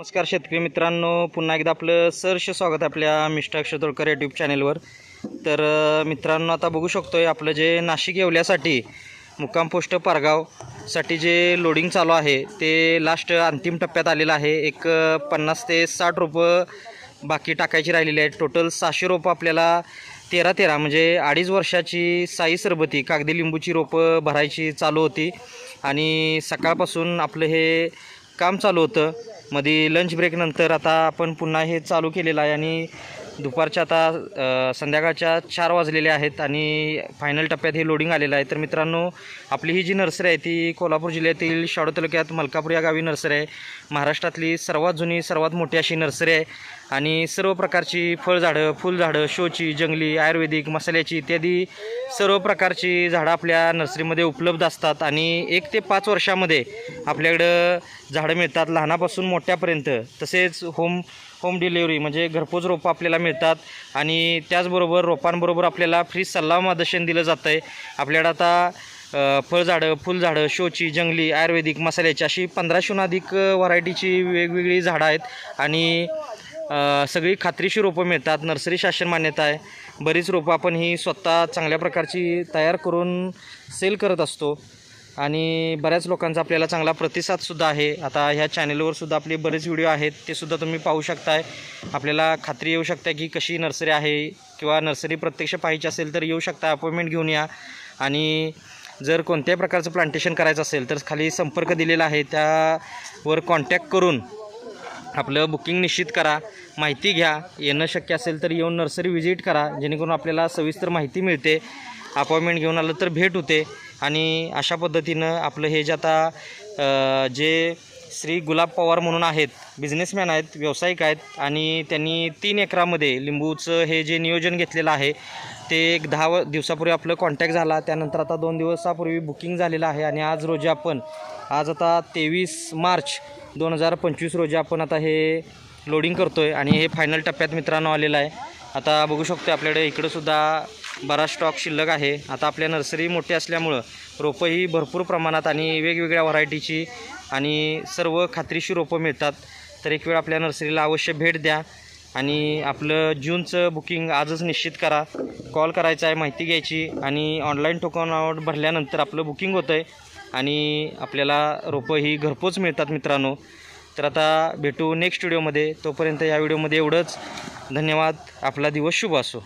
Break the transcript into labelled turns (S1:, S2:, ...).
S1: नमस्कार शेतकरी मित्रांनो पुन्हा एकदा आपलं सरश स्वागत आहे आपल्या मिस्टर अक्षतोळकर यूट्यूब चॅनेलवर तर मित्रांनो आता बघू शकतोय आपलं जे नाशिक येवल्यासाठी मुक्काम पोस्ट पारगावसाठी जे लोडिंग चालू आहे ते लास्ट अंतिम टप्प्यात आलेलं आहे. एक पन्नास ते साठ रोपं बाकी टाकायची राहिलेली आहे टोटल सहाशे रोपं आपल्याला तेरा तेरा म्हणजे अडीच वर्षाची साई सरबती कागदी लिंबूची रोपं भरायची चालू होती. आणि सकाळपासून आपलं हे काम चालू होतं. मध्ये लंच ब्रेकनंतर आता आपण पुन्हा हे चालू केलेलं आहे आणि दुपारच्या आता संध्याकाळच्या चार वाजलेले आहेत आणि फायनल टप्प्यात हे लोडिंग आलेलं आहे. तर मित्रांनो आपली ही जी नर्सरी आहे ती कोल्हापूर जिल्ह्यातील शाडो तालुक्यात मलकापूर या गावी नर्सरी आहे. महाराष्ट्रातली सर्वात जुनी सर्वात मोठी अशी नर्सरी आहे. आणि सर्व प्रकारची फळझाडं फुलझाडं शोची जंगली आयुर्वेदिक मसाल्याची इत्यादी सर्व प्रकारची झाडं आपल्या नर्सरीमध्ये उपलब्ध असतात. आणि एक ते पाच वर्षामध्ये आपल्याकडं झाडं मिळतात. लहानापासून मोठ्यापर्यंत. तसेच होम होम डिलेवरी म्हणजे घरपोच रोपं आपल्याला मिळतात. मिळतात. आणि त्याचबरोबर रोपांबरोबर आपल्याला फ्री सल्ला मार्गदर्शन दिलं जातं आहे आपल्याकडं आता फळझाडं फुलझाडं शोची जंगली आयुर्वेदिक मसाल्याची अशी पंधराशेहून अधिक व्हरायटीची वेगवेगळी झाडं आहेत. आणि सगळी खात्रीशी रोपं मिळतात. नर्सरी शासन मान्यता आहे. बरीच रोपं आपण ही स्वतः चांगल्या प्रकारची तयार करून सेल करत असतो. आणि बऱ्याच लोकांचा आपल्याला चांगला प्रतिसादसुद्धा आहे. आता ह्या चॅनेलवर सुद्धा आपले बरेच व्हिडिओ आहेत ते सुद्धा तुम्ही पाहू शकताय. आपल्याला खात्री येऊ शकता की कशी नर्सरी आहे किंवा नर्सरी प्रत्यक्ष पाहायची असेल तर येऊ शकता अपॉइंटमेंट घेऊन या. आणि जर कोणत्याही प्रकारचं प्लांटेशन करायचं असेल तर खाली संपर्क दिलेला आहे त्यावर कॉन्टॅक्ट करून आपलं बुकिंग निश्चित करा माहिती घ्या. येणं शक्य असेल तर येऊन नर्सरी व्हिजिट करा जेणेकरून आपल्याला सविस्तर माहिती मिळते. अपॉइंटमेंट घेऊन आलं तर भेट होते. आणि अशा पद्धतीनं आपलं हे जे आता जे श्री गुलाब पवार म्हणून आहेत बिझनेसमॅन आहेत व्यावसायिक आहेत आणि त्यांनी तीन एकरामध्ये लिंबूचं हे जे नियोजन घेतलेलं आहे ते एक दहा व दिवसापूर्वी आपलं कॉन्टॅक्ट झाला त्यानंतर आता दोन दिवसापूर्वी बुकिंग झालेलं आहे आणि आज रोजी आपण आज आता तेवीस मार्च दोन हजार पंचवीस रोजी आपण आता हे लोडिंग करतो आहे आणि हे फायनल टप्प्यात मित्रांनो आलेलं आहे. आता बघू शकतो आपल्याकडे इकडंसुद्धा बराच स्टॉक शिल्लक आहे. आता आपल्या नर्सरी मोठी असल्यामुळं रोपं ही भरपूर प्रमाणात आणि वेगवेगळ्या व्हरायटीची आणि सर्व खात्रीशी रोपं मिळतात. तर एक वेळ आपल्या नर्सरीला अवश्य भेट द्या आणि आपलं जूनचं बुकिंग आजच निश्चित करा. कॉल करायचा आहे माहिती घ्यायची आणि ऑनलाईन टोकन भरल्यानंतर आपलं बुकिंग होतं आहे आणि आपल्याला रोपं ही घरपोच मिळतात मित्रांनो. तर आता भेटू नेक्स्ट व्हिडिओमध्ये. तोपर्यंत या व्हिडिओमध्ये एवढंच. धन्यवाद. आपला दिवस शुभ असो.